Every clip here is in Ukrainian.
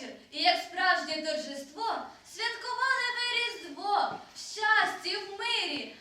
вечір і як справжнє торжество святкували ви різдво в щасті, в мирі.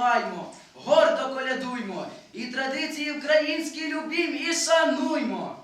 співаймо, гордо колядуймо і традиції українські любім і шануймо.